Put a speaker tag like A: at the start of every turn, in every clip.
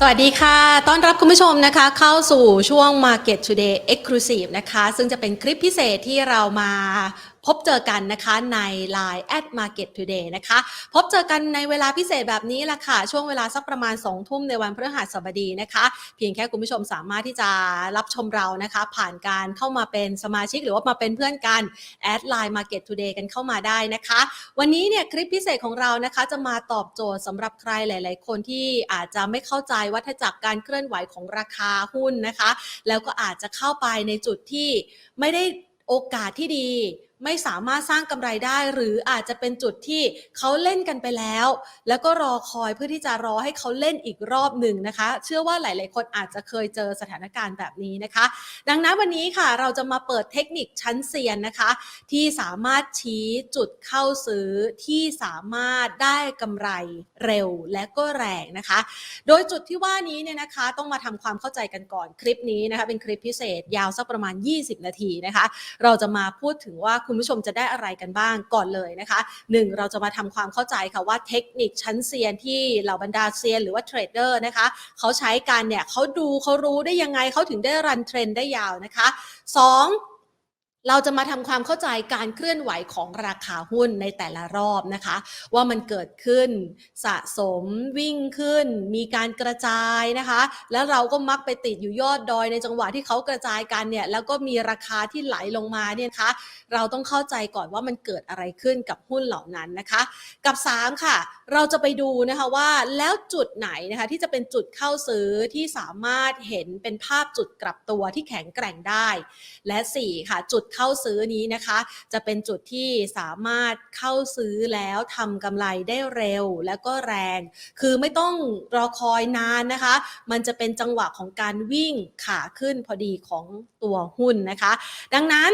A: สวัสดีค่ะ ต้อนรับคุณผู้ชมนะคะ เข้าสู่ช่วง Market Today Exclusive นะคะ ซึ่งจะเป็นคลิปพิเศษที่เรามา พบเจอกันนะคะใน Line at Market Today นะคะ พบเจอกันในเวลาพิเศษแบบนี้แหละค่ะ ช่วงเวลาสักประมาณ 2 ทุ่มในวันพฤหัสบดีนะคะ เพียงแค่คุณผู้ชมสามารถที่จะรับชมเรานะคะ ผ่านการเข้ามาเป็นสมาชิกหรือว่ามาเป็นเพื่อนกันแอดไลน์ Market Today กันเข้ามาได้นะคะ วันนี้เนี่ยคลิปพิเศษของเรานะคะ จะมาตอบโจทย์สำหรับใครหลาย ๆ คนที่อาจจะไม่เข้าใจวัฏจักรการเคลื่อนไหวของราคาหุ้นนะคะ แล้วก็อาจจะเข้าไปในจุดที่ไม่ได้โอกาสที่ดี ไม่สามารถสร้างกำไรได้ หรืออาจจะเป็นจุดที่เขาเล่นกันไปแล้ว แล้วก็รอคอยเพื่อที่จะรอให้เขาเล่นอีกรอบหนึ่งนะคะ เชื่อว่าหลาย ๆ คนอาจจะเคยเจอสถานการณ์แบบนี้นะคะ ดังนั้นวันนี้ค่ะเราจะมาเปิดเทคนิคชั้นเซียนนะคะ ที่สามารถชี้จุดเข้าซื้อที่สามารถได้กำไรเร็วและก็แรงนะคะ โดยจุดที่ว่านี้เนี่ยนะคะ ต้องมาทำความเข้าใจกันก่อนคลิปนี้นะคะ เป็นคลิปพิเศษยาวสักประมาณ 20 นาทีนะคะ เราจะมาพูดถึงว่าคุณผู้ชมจะได้อะไรกันบ้างก่อนเลยนะคะหนึ่งเราจะมาทำความเข้าใจค่ะว่าเทคนิคชั้นเซียนที่เหล่าบรรดาเซียนหรือว่าเทรดเดอร์นะคะเขาใช้การเนี่ยเขาดูเขารู้ได้ยังไงเขาถึงได้รันเทรนได้ยาวนะคะสอง เราจะมาทำความเข้าใจการเคลื่อนไหวของราคาหุ้นในแต่ละรอบนะคะ ว่ามันเกิดขึ้นสะสมวิ่งขึ้น มีการกระจายนะคะ แล้วเราก็มักไปติดอยู่ยอดดอยในจังหวะที่เขากระจายกันเนี่ยแล้วก็มีราคาที่ไหลลงมาเนี่ยนะคะ เราต้องเข้าใจก่อนว่ามันเกิดอะไรขึ้นกับหุ้นเหล่านั้นนะคะ กับ 3 ค่ะ เราจะไปดูนะคะว่าแล้วจุดไหนนะคะที่จะเป็นจุดเข้าซื้อที่สามารถเห็นเป็นภาพจุดกลับตัวที่แข็งแกร่งได้ และ 4 ค่ะจุดเข้าซื้อนี้นะคะ จะเป็นจุดที่สามารถเข้าซื้อแล้วทำกำไรได้เร็วและก็แรง คือไม่ต้องรอคอยนานนะคะ มันจะเป็นจังหวะของการวิ่งขาขึ้นพอดีของตัวหุ้นนะคะ ดังนั้น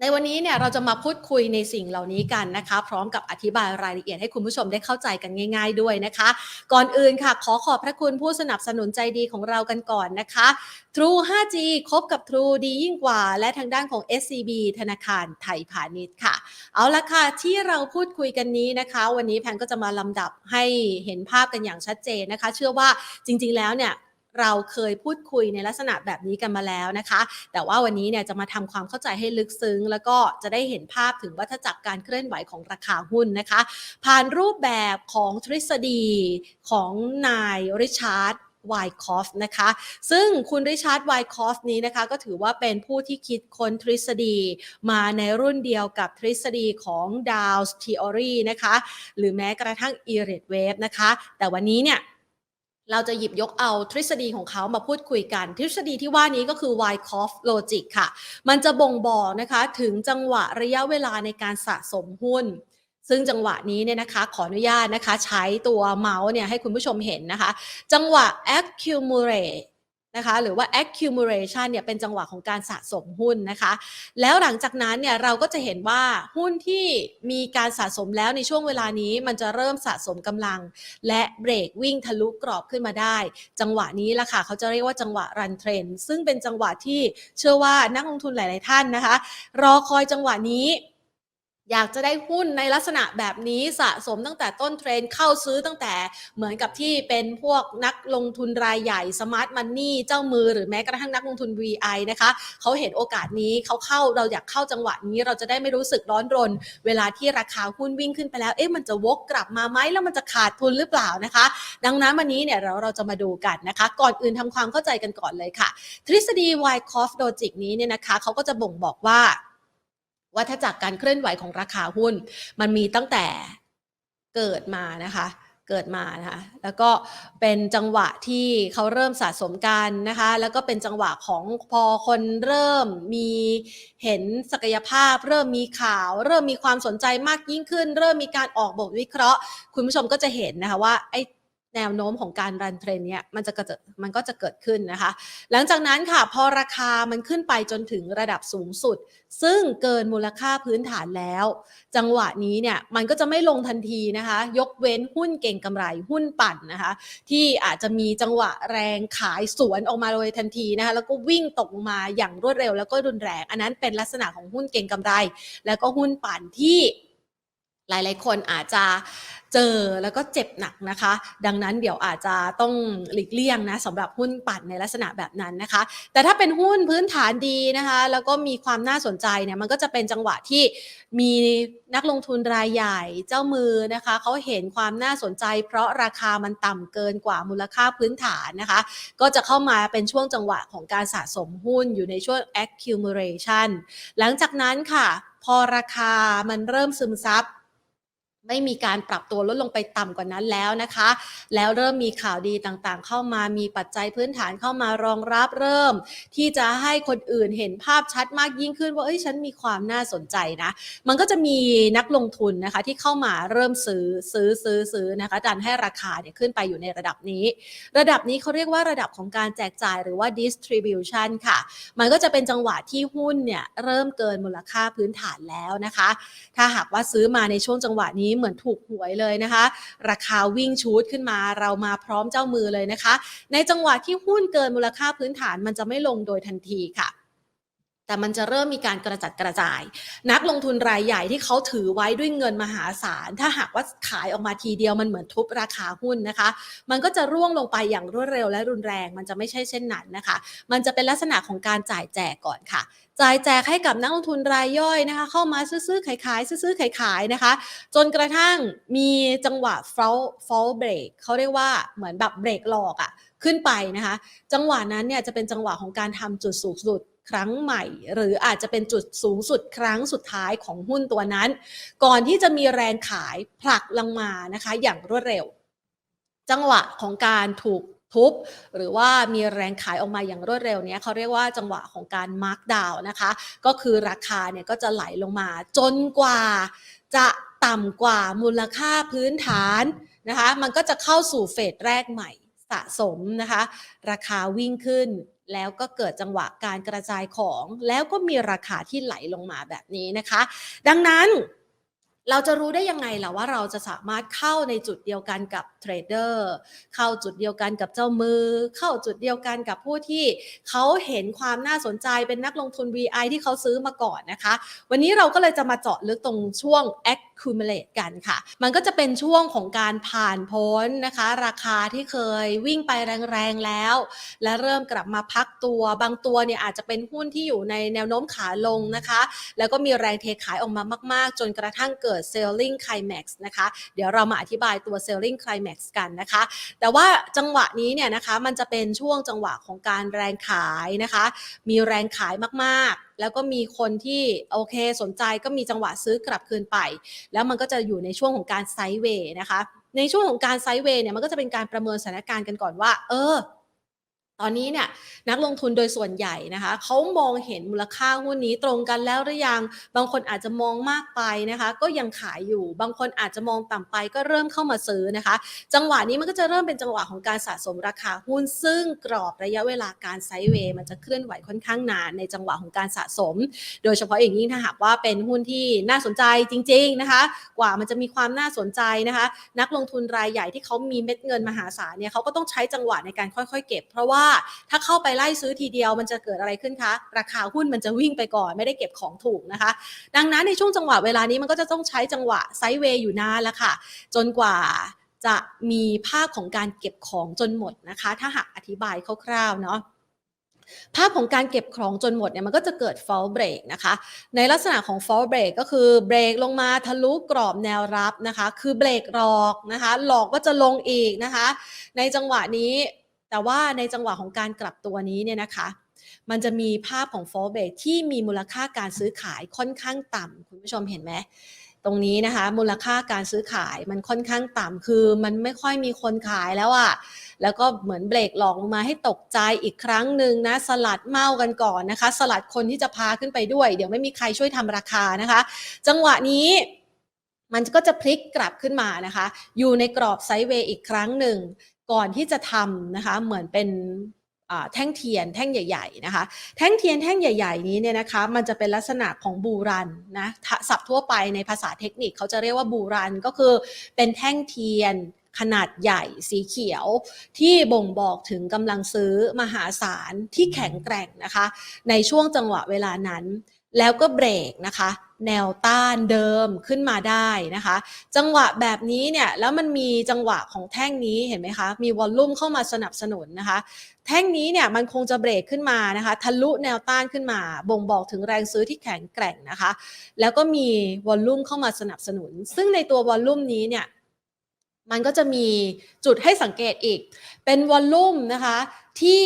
A: ในวันนี้เนี่ยเราจะมาพูดคุยในสิ่งเหล่านี้กันนะคะ พร้อมกับอธิบายรายละเอียดให้คุณผู้ชมได้เข้าใจกันง่าย ๆ ด้วยนะคะ ก่อนอื่นค่ะ ขอขอบพระคุณผู้สนับสนุนใจดีของเรากันก่อนนะคะ True 5G คบกับ True ดียิ่งกว่า และทางด้านของ SCB ธนาคารไทยพาณิชย์ค่ะ เอาละค่ะ ที่เราพูดคุยกันนี้นะคะ วันนี้แพนก็จะมาลำดับให้เห็นภาพกันอย่างชัดเจนนะคะ เชื่อว่าจริง ๆ แล้วเนี่ย เราเคยพูดคุยในลักษณะแบบนี้กันมาแล้วนะคะ แต่ว่าวันนี้เนี่ยจะมาทำความเข้าใจให้ลึกซึ้ง แล้วก็จะได้เห็นภาพถึงวัฏจักรการเคลื่อนไหวของราคาหุ้นนะคะ ผ่านรูปแบบของทฤษฎีของนายริชาร์ดไวคอฟนะคะ ซึ่งคุณริชาร์ดไวคอฟนี้นะคะ ก็ถือว่าเป็นผู้ที่คิดค้นทฤษฎีมาในรุ่นเดียวกับทฤษฎีของ Dow's Theory นะคะ หรือแม้กระทั่ง e r i t Wave นะคะ แต่วันนี้เนี่ย เราจะหยิบยกเอาทฤษฎีของเขามาพูดคุยกัน ทฤษฎีที่ว่านี้ก็คือ Wyckoff Logic ค่ะ มันจะบ่งบอกนะคะถึงจังหวะระยะเวลาในการสะสมหุ้น ซึ่งจังหวะนี้เนี่ยนะคะขออนุญาตนะคะ ใช้ตัวเมาส์เนี่ยให้คุณผู้ชมเห็นนะคะ จังหวะ accumulate นะคะหรือว่า accumulation เนี่ยเป็นจังหวะของการสะสมหุ้นนะคะ แล้วหลังจากนั้นเนี่ยเราก็จะเห็นว่าหุ้นที่มีการสะสมแล้วในช่วงเวลานี้มันจะเริ่มสะสมกำลัง และเบรกวิ่งทะลุกรอบขึ้นมาได้ จังหวะนี้ละค่ะเขาจะเรียกว่าจังหวะรันเทรนซึ่งเป็นจังหวะที่เชื่อว่านักลงทุนหลาย ๆ ท่านนะคะ รอคอยจังหวะนี้ อยากจะได้หุ้นในลักษณะแบบนี้สะสมตั้งแต่ต้นเทรนเข้าซื้อตั้งแต่เหมือนกับที่เป็นพวกนักลงทุนรายใหญ่สมาร์ทมันนี่เจ้ามือหรือแม้กระทั่งนักลงทุน VI นะคะเขาเห็นโอกาสนี้เขาเข้าเราอยากเข้าจังหวะนี้เราจะได้ไม่รู้สึกร้อนรน เวลาที่ราคาหุ้นวิ่งขึ้นไปแล้วเอ๊ะมันจะวกกลับมาไหมแล้วมันจะขาดทุนหรือเปล่านะคะ ดังนั้นวันนี้เนี่ยเราเราจะมาดูกันนะคะ ก่อนอื่นทำความเข้าใจกันก่อนเลยค่ะ ทฤษฎี Wyckoff Logic นี้เนี่ยนะคะเขาก็จะบ่งบอกว่า วัฏจักรการเคลื่อนไหวของราคาหุ้น มันมีตั้งแต่เกิดมานะคะเกิดมานะคะแล้วก็เป็นจังหวะที่เขาเริ่มสะสมกันนะคะ แล้วก็เป็นจังหวะของพอคนเริ่มมีเห็นศักยภาพ เริ่มมีข่าว เริ่มมีความสนใจมากยิ่งขึ้น เริ่มมีการออกบทวิเคราะห์ คุณผู้ชมก็จะเห็นนะคะว่าไอ้ แนวโน้มของการรันเทรนเนี่ยมันจะเกิดมันก็จะเกิดขึ้นนะคะ หลังจากนั้นค่ะพอราคามันขึ้นไปจนถึงระดับสูงสุด ซึ่งเกินมูลค่าพื้นฐานแล้ว จังหวะนี้เนี่ยมันก็จะไม่ลงทันทีนะคะ ยกเว้นหุ้นเก่งกำไรหุ้นปั่นนะคะ ที่อาจจะมีจังหวะแรงขายสวนออกมาเลยทันทีนะคะแล้วก็วิ่งตกมาอย่างรวดเร็ว แล้วก็รุนแรง อันนั้นเป็นลักษณะของหุ้นเก่งกำไร แล้วก็หุ้นปั่นที่หลาย ๆ คนอาจจะ เจอแล้วก็เจ็บหนักนะคะ ดังนั้นเดี๋ยวอาจจะต้องหลีกเลี่ยงนะสำหรับหุ้นปั่นในลักษณะแบบนั้นนะคะ แต่ถ้าเป็นหุ้นพื้นฐานดีนะคะ แล้วก็มีความน่าสนใจเนี่ยมันก็จะเป็นจังหวะที่มีนักลงทุนรายใหญ่เจ้ามือนะคะเขาเห็นความน่าสนใจ เพราะราคามันต่ำเกินกว่ามูลค่าพื้นฐานนะคะ ก็จะเข้ามาเป็นช่วงจังหวะของการสะสมหุ้นอยู่ในช่วง accumulation หลังจากนั้นค่ะ พอราคามันเริ่มซึมซับ ไม่มีการปรับตัวลดลงไปต่ำกว่านั้นแล้วนะคะ แล้วเริ่มมีข่าวดีต่างๆ เข้ามามีปัจจัยพื้นฐานเข้ามารองรับเริ่ม ที่จะให้คนอื่นเห็นภาพชัดมากยิ่งขึ้นว่าเอ้ยฉันมีความน่าสนใจนะ มันก็จะมีนักลงทุนนะคะที่เข้ามาเริ่มซื้อซื้อซื้อซื้อนะคะดันให้ราคาเนี่ยขึ้นไปอยู่ในระดับนี้ ระดับนี้เขาเรียกว่าระดับของการแจกจ่ายหรือว่า distribution ค่ะ มันก็จะเป็นจังหวะที่หุ้นเนี่ยเริ่มเกินมูลค่าพื้นฐานแล้วนะคะ ถ้าหากว่าซื้อมาในช่วงจังหวะนี้เหมือนถูกหวยเลยนะคะ ราคาวิ่งชูดขึ้นมาเรามาพร้อมเจ้ามือเลยนะคะ ในจังหวะที่หุ้นเกินมูลค่าพื้นฐานมันจะไม่ลงโดยทันทีค่ะแต่มันจะเริ่มมีการกระจัดกระจาย นักลงทุนรายใหญ่ที่เขาถือไว้ด้วยเงินมหาศาล ถ้าหากว่าขายออกมาทีเดียวมันเหมือนทุบราคาหุ้นนะคะ มันก็จะร่วงลงไปอย่างรวดเร็วและรุนแรง มันจะไม่ใช่เช่นนั้นนะคะ มันจะเป็นลักษณะของการจ่ายแจกก่อนค่ะ จ่ายแจกให้กับนักลงทุนรายย่อยนะคะ เข้ามาซื้อๆขายๆซื้อๆขายๆนะคะ จนกระทั่งมีจังหวะ fall fall break เขาเรียกว่าเหมือนแบบเบรกหลอกอะ่ะขึ้นไปนะคะ จังหวะนั้นเนี่ยจะเป็นจังหวะของการทำจุดสูงสุดครั้งใหม่ หรืออาจจะเป็นจุดสูงสุดครั้งสุดท้ายของหุ้นตัวนั้น ก่อนที่จะมีแรงขายผลักลงมานะคะ อย่างรวดเร็ว จังหวะของการถูก ทุบหรือว่ามีแรงขายออกมาอย่างรวดเร็วเนี้ยเขาเรียกว่าจังหวะของการมาร์กดาวนะคะ ก็คือราคาเนี่ยก็จะไหลลงมาจนกว่า จะต่ำกว่ามูลค่าพื้นฐานนะคะ มันก็จะเข้าสู่เฟสแรกใหม่สะสมนะคะ ราคาวิ่งขึ้นแล้วก็เกิดจังหวะการกระจายของ แล้วก็มีราคาที่ไหลลงมาแบบนี้นะคะ ดังนั้น เราจะรู้ได้ยังไงล่ะว่าเราจะสามารถเข้าในจุดเดียวกันกับเทรดเดอร์เข้าจุดเดียวกันกับเจ้ามือ เข้าจุดเดียวกันกับผู้ที่เขาเห็นความน่าสนใจเป็นนักลงทุน VI ที่เขาซื้อมาก่อนนะคะ วันนี้เราก็เลยจะมาเจาะลึกตรงช่วง accumulate กันค่ะ มันก็จะเป็นช่วงของการผ่านพ้นนะคะ ราคาที่เคยวิ่งไปแรงๆแล้ว และเริ่มกลับมาพักตัวบางตัวเนี่ยอาจจะเป็นหุ้นที่อยู่ในแนวโน้มขาลงนะคะ แล้วก็มีแรงเทขายออกมามาก ๆ จนกระทั่งเกิด selling climax นะคะ เดี๋ยวเรามาอธิบายตัว selling climax กันนะคะ แต่ว่าจังหวะนี้เนี่ยนะคะมันจะเป็นช่วงจังหวะของการแรงขายนะคะ มีแรงขายมากๆ แล้วก็มีคนที่โอเคสนใจก็มีจังหวะซื้อกลับคืนไป แล้วมันก็จะอยู่ในช่วงของการไซด์เวย์นะคะ ในช่วงของการไซด์เวย์เนี่ยมันก็จะเป็นการประเมินสถานการณ์กันก่อนว่า เออ ตอนนี้เนี่ยนักลงทุนโดยส่วนใหญ่นะคะเขามองเห็นมูลค่าหุ้นนี้ตรงกันแล้วหรือยัง บางคนอาจจะมองมากไปนะคะ ก็ยังขายอยู่ บางคนอาจจะมองต่ำไปก็เริ่มเข้ามาซื้อนะคะ จังหวะนี้มันก็จะเริ่มเป็นจังหวะของการสะสมราคาหุ้น ซึ่งกรอบระยะเวลาการไซด์เวย์มันจะเคลื่อนไหวค่อนข้างนานในจังหวะของการสะสม โดยเฉพาะอย่างยิ่งถ้าหากว่าเป็นหุ้นที่น่าสนใจจริง ๆนะคะ กว่ามันจะมีความน่าสนใจนะคะ นักลงทุนรายใหญ่ที่เขามีเม็ดเงินมหาศาลเนี่ยเขาก็ต้องใช้จังหวะในการค่อย ๆ เก็บเพราะว่าถ้าเข้าไปไล่ซื้อทีเดียวมันจะเกิดอะไรขึ้นคะ ราคาหุ้นมันจะวิ่งไปก่อนไม่ได้เก็บของถูกนะคะ ดังนั้นในช่วงจังหวะเวลานี้มันก็จะต้องใช้จังหวะไซด์เวย์อยู่นานแล้วค่ะ จนกว่าจะมีภาพของการเก็บของจนหมดนะคะ ถ้าหากอธิบายคร่าวๆเนาะภาพของการเก็บของจนหมดเนี่ยมันก็จะเกิด fall break นะคะ ในลักษณะของ fall break ก็คือเบรกลงมาทะลุกรอบแนวรับนะคะ คือเบรกหลอกนะคะ หลอกก็จะลงอีกนะคะ ในจังหวะนี้ แต่ว่าในจังหวะของการกลับตัวนี้เนี่ยนะคะ มันจะมีภาพของ fall break ที่มีมูลค่าการซื้อขายค่อนข้างต่ำคุณผู้ชมเห็นไหมตรงนี้นะคะ มูลค่าการซื้อขายมันค่อนข้างต่ำคือมันไม่ค่อยมีคนขายแล้วอะ่ะแล้วก็เหมือนเบรกหลอกลงมาให้ตกใจอีกครั้งหนึ่งนะ สลัดเมากันก่อนนะคะ สลัดคนที่จะพาขึ้นไปด้วย เดี๋ยวไม่มีใครช่วยทำราคานะคะ จังหวะนี้มันก็จะพลิกกลับขึ้นมานะคะ อยู่ในกรอบไซด์เวย์อีกครั้งหนึ่ง ก่อนที่จะทำนะคะเหมือนเป็นแท่งเทียนแท่งใหญ่ๆนะคะแท่งเทียนแท่งใหญ่ๆนี้เนี่ยนะคะมันจะเป็นลักษณะของบูรันนะศัพท์ทั่วไปในภาษาเทคนิคเขาจะเรียกว่าบูรันก็คือเป็นแท่งเทียนขนาดใหญ่สีเขียวที่บ่งบอกถึงกำลังซื้อมหาศาลที่แข็งแกร่งนะคะ ในช่วงจังหวะเวลานั้น แล้วก็เบรกนะคะ แนวต้านเดิมขึ้นมาได้นะคะ จังหวะแบบนี้เนี่ยแล้วมันมีจังหวะของแท่งนี้เห็นไหมคะมีวอลลุ่มเข้ามาสนับสนุนนะคะ แท่งนี้เนี่ยมันคงจะเบรกขึ้นมานะคะ ทะลุแนวต้านขึ้นมา บ่งบอกถึงแรงซื้อที่แข็งแกร่งนะคะ แล้วก็มีวอลลุ่มเข้ามาสนับสนุน ซึ่งในตัววอลลุ่มนี้เนี่ยมันก็จะมีจุดให้สังเกตอีก เป็นวอลลุ่มนะคะที่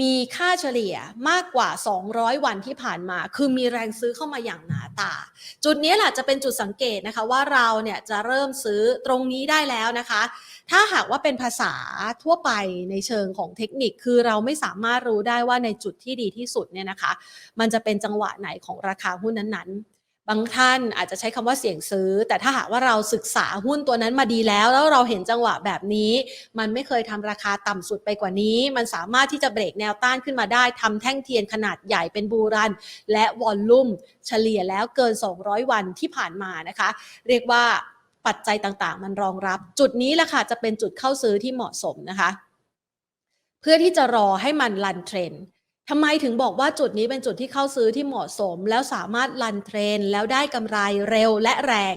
A: มีค่าเฉลี่ยมากกว่า 200 วันที่ผ่านมา คือมีแรงซื้อเข้ามาอย่างหนาตา จุดนี้แหละจะเป็นจุดสังเกตนะคะว่าเราเนี่ยจะเริ่มซื้อตรงนี้ได้แล้วนะคะ ถ้าหากว่าเป็นภาษาทั่วไปในเชิงของเทคนิค คือเราไม่สามารถรู้ได้ว่าในจุดที่ดีที่สุดเนี่ยนะคะ มันจะเป็นจังหวะไหนของราคาหุ้นนั้นๆ บางท่านอาจจะใช้คำว่าเสี่ยงซื้อ แต่ถ้าหากว่าเราศึกษาหุ้นตัวนั้นมาดีแล้ว แล้วเราเห็นจังหวะแบบนี้ มันไม่เคยทำราคาต่ำสุดไปกว่านี้ มันสามารถที่จะเบรกแนวต้านขึ้นมาได้ทำแท่งเทียนขนาดใหญ่เป็นบูรัน และวอลลุ่มเฉลี่ยแล้วเกิน 200 วันที่ผ่านมานะคะ เรียกว่าปัจจัยต่างๆ มันรองรับ จุดนี้แหละค่ะจะเป็นจุดเข้าซื้อที่เหมาะสมนะคะ เพื่อที่จะรอให้มันรันเทรน ทำไมถึงบอกว่าจุดนี้เป็นจุดที่เข้าซื้อที่เหมาะสม แล้วสามารถรันเทรนแล้วได้กำไรเร็วและแรง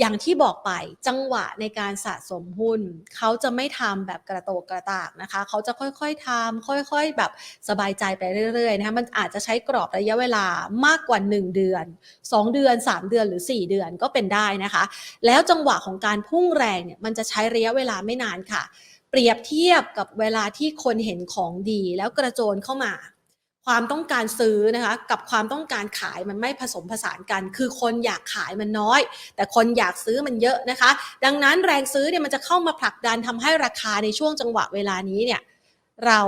A: อย่างที่บอกไปจังหวะในการสะสมหุ้น เขาจะไม่ทำแบบกระโตกกระตากนะคะ เขาจะค่อยๆทำค่อยๆ แบบสบายใจไปเรื่อยๆนะคะมันอาจจะใช้กรอบระยะเวลามากกว่า 1 เดือน 2 เดือน 3 เดือนหรือ 4 เดือนก็เป็นได้นะคะ แล้วจังหวะของการพุ่งแรงเนี่ยมันจะใช้ระยะเวลาไม่นานค่ะ เปรียบเทียบกับเวลาที่คนเห็นของดีแล้วกระโจนเข้ามา ความต้องการซื้อนะคะกับความต้องการขายมันไม่ผสมผสานกัน คือคนอยากขายมันน้อย แต่คนอยากซื้อมันเยอะนะคะ ดังนั้นแรงซื้อเนี่ยมันจะเข้ามาผลักดันทำให้ราคาในช่วงจังหวะเวลานี้เนี่ยเรา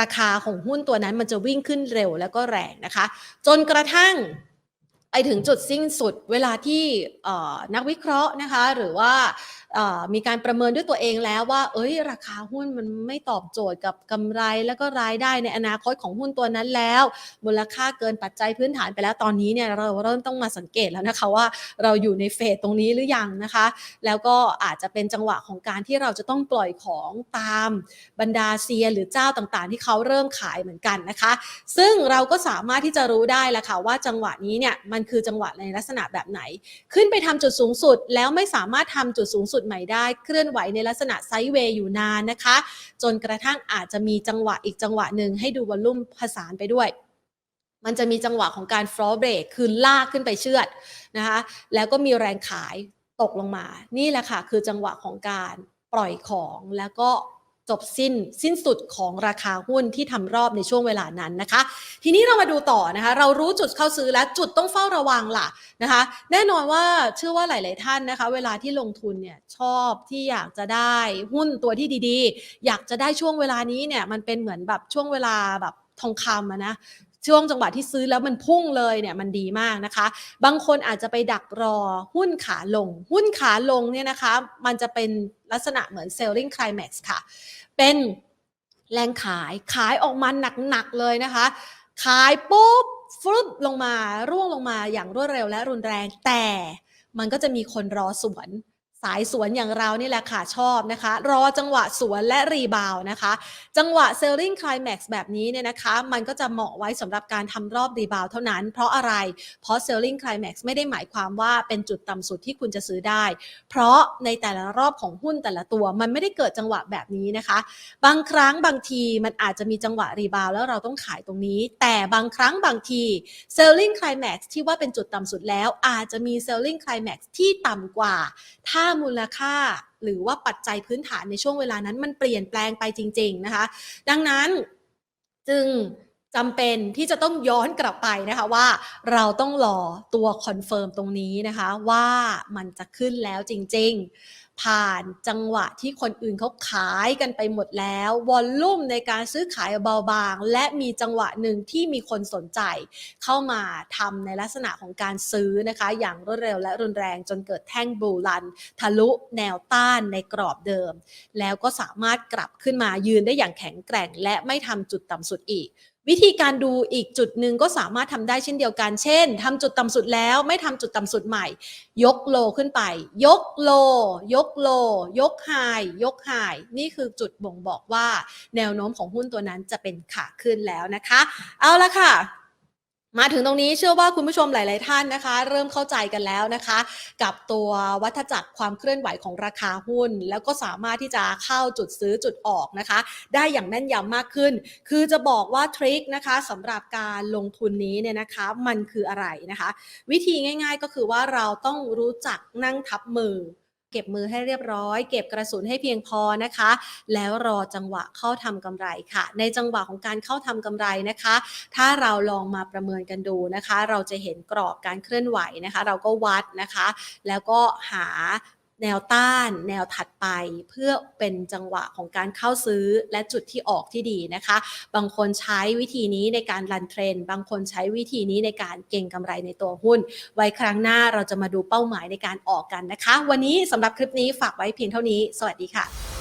A: ราคาของหุ้นตัวนั้นมันจะวิ่งขึ้นเร็วแล้วก็แรงนะคะ จนกระทั่งไปถึงจุดสิ้นสุดเวลาที่นักวิเคราะห์นะคะหรือว่า มีการประเมินด้วยตัวเองแล้วว่า เอ้ย ราคาหุ้นมันไม่ตอบโจทย์กับกำไรแล้วก็รายได้ในอนาคตของหุ้นตัวนั้นแล้ว มูลค่าเกินปัจจัยพื้นฐานไปแล้วตอนนี้เนี่ยเราเริ่มต้องมาสังเกตแล้วนะคะว่าเราอยู่ในเฟสตรงนี้หรือยังนะคะ แล้วก็อาจจะเป็นจังหวะของการที่เราจะต้องปล่อยของตามบรรดาเซียหรือเจ้าต่างๆ ที่เขาเริ่มขายเหมือนกันนะคะ ซึ่งเราก็สามารถที่จะรู้ได้ละค่ะว่าจังหวะนี้เนี่ยมันคือจังหวะในลักษณะแบบไหน ขึ้นไปทำจุดสูงสุดแล้วไม่สามารถทำจุดสูงสุดใหม่ได้เคลื่อนไหวในลักษณะไซด์เวย์อยู่นานนะคะ จนกระทั่งอาจจะมีจังหวะอีกจังหวะหนึ่งให้ดูวอลลุ่มผสานไปด้วยมันจะมีจังหวะของการฟลอเบรกคือลากขึ้นไปเชือดนะคะแล้วก็มีแรงขายตกลงมา นี่แหละค่ะ คือจังหวะของการปล่อยของแล้วก็ จบสิ้นสิ้นสุดของราคาหุ้นที่ทำรอบในช่วงเวลานั้นนะคะ ทีนี้เรามาดูต่อนะคะ เรารู้จุดเข้าซื้อและจุดต้องเฝ้าระวังล่ะนะคะ แน่นอนว่าเชื่อว่าหลาย ๆ ท่านนะคะ เวลาที่ลงทุนเนี่ยชอบที่อยากจะได้หุ้นตัวที่ดี ๆ อยากจะได้ช่วงเวลานี้เนี่ยมันเป็นเหมือนแบบช่วงเวลาแบบทองคำะนะช่วงจังหวะที่ซื้อแล้วมันพุ่งเลยเนี่ยมันดีมากนะคะ บางคนอาจจะไปดักรอหุ้นขาลง หุ้นขาลงเนี่ยนะคะ มันจะเป็นลักษณะเหมือน selling climax ค่ะ เป็นแรงขายขายออกมาหนัก ๆ เลยนะคะ ขายปุ๊บฟลุปลงมาร่วงลงมาอย่างรวดเร็วและรุนแรงแต่มันก็จะมีคนรอสวน สายสวนอย่างเรานี่แหละค่ะชอบนะคะ รอจังหวะสวนและรีบาวนะคะ จังหวะ selling climax แบบนี้เนี่ยนะคะ มันก็จะเหมาะไว้สำหรับการทำรอบรีบาวเท่านั้น เพราะอะไร เพราะ selling climax ไม่ได้หมายความว่าเป็นจุดต่ำสุดที่คุณจะซื้อได้ เพราะในแต่ละรอบของหุ้นแต่ละตัว มันไม่ได้เกิดจังหวะแบบนี้นะคะ บางครั้งบางทีมันอาจจะมีจังหวะรีบาวแล้วเราต้องขายตรงนี้ แต่บางครั้งบางที selling climax ที่ว่าเป็นจุดต่ำสุดแล้ว อาจจะมี selling climax ที่ต่ำกว่าถ้ามูลค่า หรือว่าปัจจัยพื้นฐานในช่วงเวลานั้นมันเปลี่ยนแปลงไปจริง ๆนะคะ ดังนั้นจึงจำเป็นที่จะต้องย้อนกลับไปนะคะว่าเราต้องรอตัวคอนเฟิร์มตรงนี้นะคะว่ามันจะขึ้นแล้วจริง ๆ ผ่านจังหวะที่คนอื่นเขาขายกันไปหมดแล้ว วอลลุ่มในการซื้อขายเบาบาง และมีจังหวะหนึ่งที่มีคนสนใจ เข้ามาทำในลักษณะของการซื้อนะคะ อย่างรวดเร็วและรุนแรงจนเกิดแท่งบูรัน ทะลุแนวต้านในกรอบเดิม แล้วก็สามารถกลับขึ้นมายืนได้อย่างแข็งแกร่ง และไม่ทำจุดต่ำสุดอีก วิธีการดูอีกจุดหนึ่งก็สามารถทำได้เช่นเดียวกัน เช่นทำจุดต่ำสุดแล้วไม่ทำจุดต่ำสุดใหม่ ยกโลขึ้นไป ยกโล ยกโล ยกไฮยกไฮนี่คือจุดบ่งบอกว่า แนวโน้มของหุ้นตัวนั้นจะเป็นขาขึ้นแล้วนะคะ เอาละค่ะ มาถึงตรงนี้เชื่อว่าคุณผู้ชมหลาย ๆ ท่านนะคะ เริ่มเข้าใจกันแล้วนะคะ กับตัววัฏจักรความเคลื่อนไหวของราคาหุ้น แล้วก็สามารถที่จะเข้าจุดซื้อจุดออกนะคะ ได้อย่างแม่นยำมากขึ้น คือจะบอกว่าทริคนะคะสำหรับการลงทุนนี้เนี่ยนะคะ มันคืออะไรนะคะ วิธีง่าย ๆ ก็คือว่าเราต้องรู้จักนั่งทับมือ เก็บมือให้เรียบร้อย เก็บกระสุนให้เพียงพอนะคะ แล้วรอจังหวะเข้าทำกำไรค่ะ ในจังหวะของการเข้าทำกำไรนะคะ ถ้าเราลองมาประเมินกันดูนะคะ เราจะเห็นกรอบการเคลื่อนไหวนะคะ เราก็วัดนะคะ แล้วก็หา แนวต้านแนวถัดไป เพื่อเป็นจังหวะของการเข้าซื้อและจุดที่ออกที่ดีนะคะ บางคนใช้วิธีนี้ในการรันเทรนบางคนใช้วิธีนี้ในการเก็งกำไรในตัวหุ้น ไว้ครั้งหน้าเราจะมาดูเป้าหมายในการออกกันนะคะ วันนี้สำหรับคลิปนี้ฝากไว้เพียงเท่านี้ สวัสดีค่ะ